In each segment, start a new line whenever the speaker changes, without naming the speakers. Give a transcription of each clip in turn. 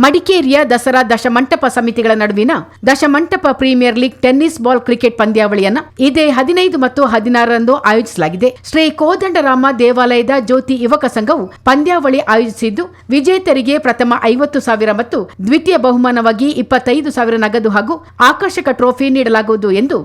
ಮಡಿಕೇರಿಯ ದಸರಾ ದಶಮಂಟಪ ಸಮಿತಿಗಳ ನಡುವಿನ Dashamantapa premier league tennis ball cricket ಪಂದ್ಯಾವಳಿಯನ್ನು ಇದೇ ಹದಿನೈದು ಮತ್ತು ಹದಿನಾರರಂದು ಆಯೋಜಿಸಲಾಗಿದೆ. ಶ್ರೀ ಕೋದಂಡರಾಮ ದೇವಾಲಯದ ಜ್ಯೋತಿ ಯುವಕ ಸಂಘವು ಪಂದ್ಯಾವಳಿ ಆಯೋಜಿಸಿದ್ದು, ವಿಜೇತರಿಗೆ ಪ್ರಥಮ ಐವತ್ತು ಸಾವಿರ ಮತ್ತು ದ್ವಿತೀಯ ಬಹುಮಾನವಾಗಿ ಇಪ್ಪತ್ತೈದು ಸಾವಿರ ನಗದು ಹಾಗೂ ಆಕರ್ಷಕ ಟ್ರೋಫಿ ನೀಡಲಾಗುವುದು ಎಂದು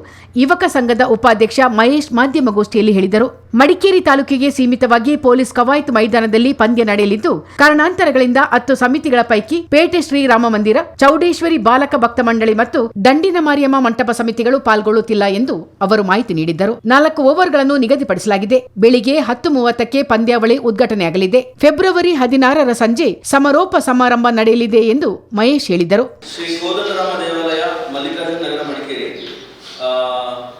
ಯುವಕ ಸಂಘದ ಉಪಾಧ್ಯಕ್ಷ ಮಹೇಶ್ ಮಾಧ್ಯಮಗೋಷ್ಠಿಯಲ್ಲಿ ಹೇಳಿದರು. ಮಡಿಕೇರಿ ತಾಲೂಕಿಗೆ ಸೀಮಿತವಾಗಿ ಪೊಲೀಸ್ ಕವಾಯತು ಮೈದಾನದಲ್ಲಿ ಪಂದ್ಯ ನಡೆಯಲಿದ್ದು, ಕಾರಣಾಂತರಗಳಿಂದ ಹತ್ತು ಸಮಿತಿಗಳ ಪೈಕಿ ಪೇಟೆ ಶ್ರೀರಾಮ ಮಂದಿರ, ಚೌಡೇಶ್ವರಿ ಬಾಲಕ ಭಕ್ತ ಮಂಡಳಿ ಮತ್ತು ದಂಡಿನ ಮಾರಿಯಮ್ಮ ಮಂಟಪ ಸಮಿತಿಗಳು ಪಾಲ್ಗೊಳ್ಳುತ್ತಿಲ್ಲ ಎಂದು ಅವರು ಮಾಹಿತಿ ನೀಡಿದ್ದರು. ನಾಲ್ಕು ಓವರ್ಗಳನ್ನು ನಿಗದಿಪಡಿಸಲಾಗಿದೆ. ಬೆಳಿಗ್ಗೆ ಹತ್ತು ಮೂವತ್ತಕ್ಕೆ ಪಂದ್ಯಾವಳಿ ಉದ್ಘಾಟನೆಯಾಗಲಿದೆ. ಫೆಬ್ರವರಿ ಹದಿನಾರರ ಸಂಜೆ ಸಮಾರೋಪ ಸಮಾರಂಭ ನಡೆಯಲಿದೆ ಎಂದು ಮಹೇಶ್ ಹೇಳಿದರು
ಶ್ರೀ ಕೋದಂಡರಾಮ ದೇವಾಲಯ ಮಲ್ಲಿಕಾರ್ಜುನ ನಗರ ಮಡಿಕೇರಿ ಆ,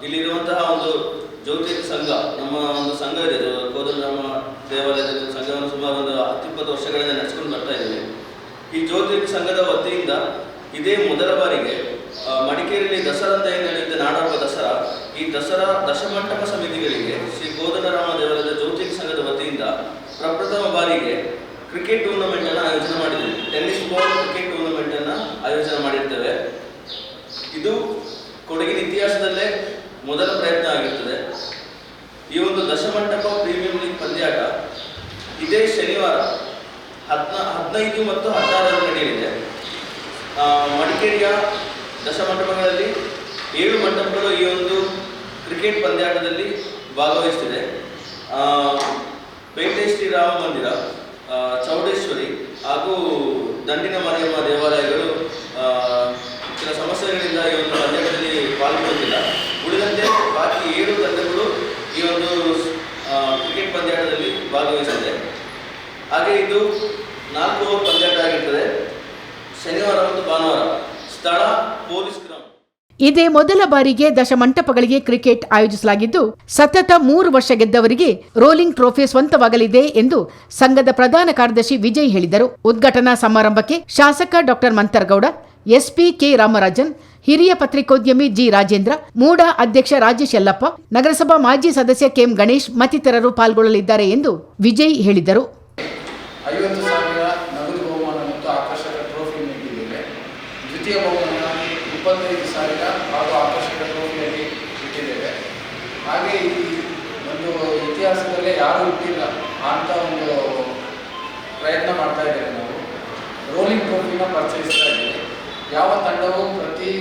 ಇಲ್ಲಿರುವಂತಹ ಒಂದು ಜ್ಯೋತಿ ಸಂಘ ನಮ್ಮ ಒಂದು ಸಂಘ ಇದೆ ಕೋದಂಡರಾಮ ದೇವಾಲಯದ ಒಂದು ಸಂಘವನ್ನು ಸುಮಾರು ಒಂದು ಹತ್ತಿಪ್ಪತ್ತು ವರ್ಷಗಳಿಂದ ನಡೆಸ್ಕೊಂಡು ಬರ್ತಾ ಇದ್ದೀವಿ. ಈ ಜ್ಯೋತಿ ಸಂಘದ ವತಿಯಿಂದ ಇದೇ ಮೊದಲ ಬಾರಿಗೆ ಮಡಿಕೇರಿಯಲ್ಲಿ ದಸರಾ ಅಂತ ಏನು ನಡೆಯುತ್ತೆ ನಾಡಹಬ್ಬ ದಸರಾ, ಈ ದಸರಾ ದಶಮಂಟಪ ಸಮಿತಿಗಳಿಗೆ ಶ್ರೀ ಕೋದಂಡರಾಮ ದೇವಾಲಯದ ಜ್ಯೋತಿ ಸಂಘದ ವತಿಯಿಂದ ಪ್ರಪ್ರಥಮ ಬಾರಿಗೆ ಕ್ರಿಕೆಟ್ ಟೂರ್ನಮೆಂಟ್ ಅನ್ನು ಆಯೋಜನೆ ಮಾಡಿದ್ದೀವಿ. ಟೆನ್ನಿಸ್ ಬಾಲ್ ಕ್ರಿಕೆಟ್ ಟೂರ್ನಮೆಂಟ್ ಅನ್ನು ಆಯೋಜನೆ ಮಾಡಿರ್ತೇವೆ. ಇದು ಕೊಡಗಿನ ಇತಿಹಾಸದಲ್ಲೇ ಮೊದಲ ಪ್ರಯತ್ನ ಆಗಿರ್ತದೆ ಈ ಒಂದು ದಶಮಂಟಪ ಪ್ರೀಮಿಯಂ ಲೀಗ್ ಪಂದ್ಯಾಟ ಇದೇ ಶನಿವಾರ ಹದ್ನ ಹದಿನೈದು ಮತ್ತು ಹದಿನಾರರಲ್ಲಿ ನಡೆಯಲಿದೆ ಮಡಿಕೇರಿಯ ದಶಮಂಟಪಗಳಲ್ಲಿ ಏಳು ಮಂಟಪಗಳು ಈ ಒಂದು ಕ್ರಿಕೆಟ್ ಪಂದ್ಯಾಟದಲ್ಲಿ ಭಾಗವಹಿಸ್ತಿದೆ. ಪೇಟೆ ಶ್ರೀರಾಮ ಮಂದಿರ ಚೌಡೇಶ್ವರಿ ಹಾಗೂ ದಂಡಿನ ಮಾರಿಯಮ್ಮ ದೇವಾಲಯಗಳು ಕೆಲ ಸಮಸ್ಯೆಗಳಿಂದ ಈ ಒಂದು ಪಂದ್ಯಗಳಲ್ಲಿ ಪಾಲ್ಗೊಳ್ಳುತ್ತಿಲ್ಲ ಉಳಿದಂತೆ ಬಾಕಿ ಏಳು ತಂಡಗಳು ಈ ಒಂದು ಕ್ರಿಕೆಟ್ ಪಂದ್ಯಾಟದಲ್ಲಿ ಭಾಗವಹಿಸಿದೆ. ಹಾಗೆ ಇದು ನಾಲ್ಕು ಓವರ್ ಪಂದ್ಯಾಟ ಆಗಿರ್ತದೆ. ಶನಿವಾರ ಮತ್ತು ಭಾನುವಾರ. ಸ್ಥಳ ಪೊಲೀಸ್
ಇದೇ ಮೊದಲ ಬಾರಿಗೆ ದಶಮಂಟಪಗಳಿಗೆ ಕ್ರಿಕೆಟ್ ಆಯೋಜಿಸಲಾಗಿದ್ದು ಸತತ ಮೂರು ವರ್ಷ ಗೆದ್ದವರಿಗೆ ರೋಲಿಂಗ್ ಟ್ರೋಫಿ ಸ್ವಂತವಾಗಲಿದೆ ಎಂದು ಸಂಘದ ಪ್ರಧಾನ ಕಾರ್ಯದರ್ಶಿ ವಿಜಯ್ ಹೇಳಿದರು. ಉದ್ಘಾಟನಾ ಸಮಾರಂಭಕ್ಕೆ ಶಾಸಕ doctor Mantar Gowda SP K. Ramarajan ಹಿರಿಯ ಪತ್ರಿಕೋದ್ಯಮಿ ಜಿ. ರಾಜೇಂದ್ರ ಮೂಡ ಅಧ್ಯಕ್ಷ ರಾಜೇಶ್ ಯಲ್ಲಪ್ಪ ನಗರಸಭಾ ಮಾಜಿ ಸದಸ್ಯ ಕೆಎಂ ಗಣೇಶ್ ಮತ್ತಿತರರು ಪಾಲ್ಗೊಳ್ಳಲಿದ್ದಾರೆ ಎಂದು ವಿಜಯ್ ಹೇಳಿದರು
ಐವತ್ತು ಸಾವಿರ ನಗದು ಬಹುಮಾನ ಮತ್ತು ಆಕರ್ಷಕ ಟ್ರೋಫಿ ನೀಡಿದ್ದೇವೆ ದ್ವಿತೀಯ ಬಹುಮಾನವಾಗಿ ಇಪ್ಪತ್ತೈದು ಸಾವಿರ ಹಾಗೂ ಆಕರ್ಷಕ ಟ್ರೋಫಿಯಲ್ಲಿ ಇಟ್ಟಿದ್ದೇವೆ ಹಾಗೆ ಈ ಒಂದು ಇತಿಹಾಸದಲ್ಲೇ ಯಾರೂ ಇಟ್ಟಿಲ್ಲ ಅಂತ ಒಂದು ಪ್ರಯತ್ನ ಮಾಡ್ತಾ ಇದ್ದೇವೆ ನಾವು. ರೋಲಿಂಗ್ ಟ್ರೋಫಿನ ಪರಿಚಯಿಸ್ತಾ ಇದ್ದೀವಿ ಯಾವ ತಂಡವು ಪ್ರತಿ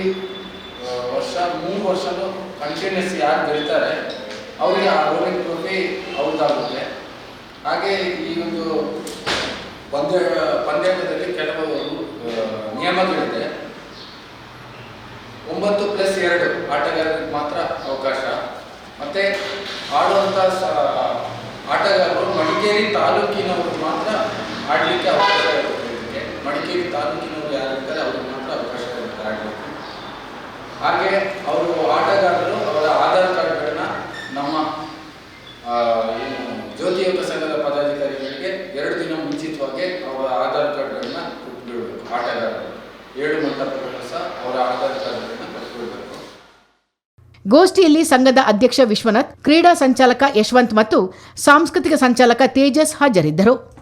ವರ್ಷ ಮೂರು ವರ್ಷನೂ ಕಂಟಿನ್ಯೂಸ್ ಯಾರು ಬೆಳೀತಾರೆ ಅವರಿಗೆ ಆ ರೋಲಿಂಗ್ ಟ್ರೋಫಿ ಅವ್ರದ್ದಾಗುತ್ತೆ ಹಾಗೆ ಈ ಒಂದು ಪಂದ್ಯ ಪಂದ್ಯಾಟದಲ್ಲಿ ಕೆಲವು ಆ, ನಿಯಮಗಳಿದೆ ಒಂಬತ್ತು ಪ್ಲಸ್ ಎರಡು ಆಟಗಾರರಿಗೆ ಮಾತ್ರ ಅವಕಾಶ. ಮತ್ತೆ ಆಡುವಂಥ ಆಟಗಾರರು ಮಡಿಕೇರಿ ತಾಲೂಕಿನವರು ಮಾತ್ರ ಆಡಲಿಕ್ಕೆ ಅವಕಾಶ ಇರುತ್ತೆ ಇದಕ್ಕೆ ಮಡಿಕೇರಿ ತಾಲೂಕಿನವರು ಯಾರಿರ್ತಾರೆ ಅವ್ರಿಗೆ ಮಾತ್ರ ಅವಕಾಶ ಇರುತ್ತೆ ಆಡಲಿಕ್ಕೆ ಹಾಗೆ ಅವರು ಆಟಗಾರರು ಅವರ ಆಧಾರ್ ಕಾರ್ಡ್ಗಳನ್ನ ನಮ್ಮ ಆ, ಏನು ಜ್ಯೋತಿ ಯೋಗ ಸಂಘದ ಪದಾಧಿಕಾರಿಗಳಿಗೆ ಎರಡು ದಿನ ಮುಂಚಿತವಾಗಿ ಅವರ ಆಧಾರ್ ಕಾರ್ಡ್ಗಳನ್ನ ಕೊಟ್ಬಿಡ್ಬೇಕು ಆಟಗಾರರು ಏಳು ಮಂಟಪಗಳು ಸಹ ಅವರ ಆಧಾರ್ ಕಾರ್ಡ್ಗಳನ್ನ ಕೊಟ್ಬಿಡ್ಬೇಕು
ಗೋಷ್ಠಿಯಲ್ಲಿ ಸಂಘದ ಅಧ್ಯಕ್ಷ ವಿಶ್ವನಾಥ್ ಕ್ರೀಡಾ ಸಂಚಾಲಕ ಯಶವಂತ್ ಮತ್ತು ಸಾಂಸ್ಕೃತಿಕ ಸಂಚಾಲಕ ತೇಜಸ್ ಹಾಜರಿದ್ದರು.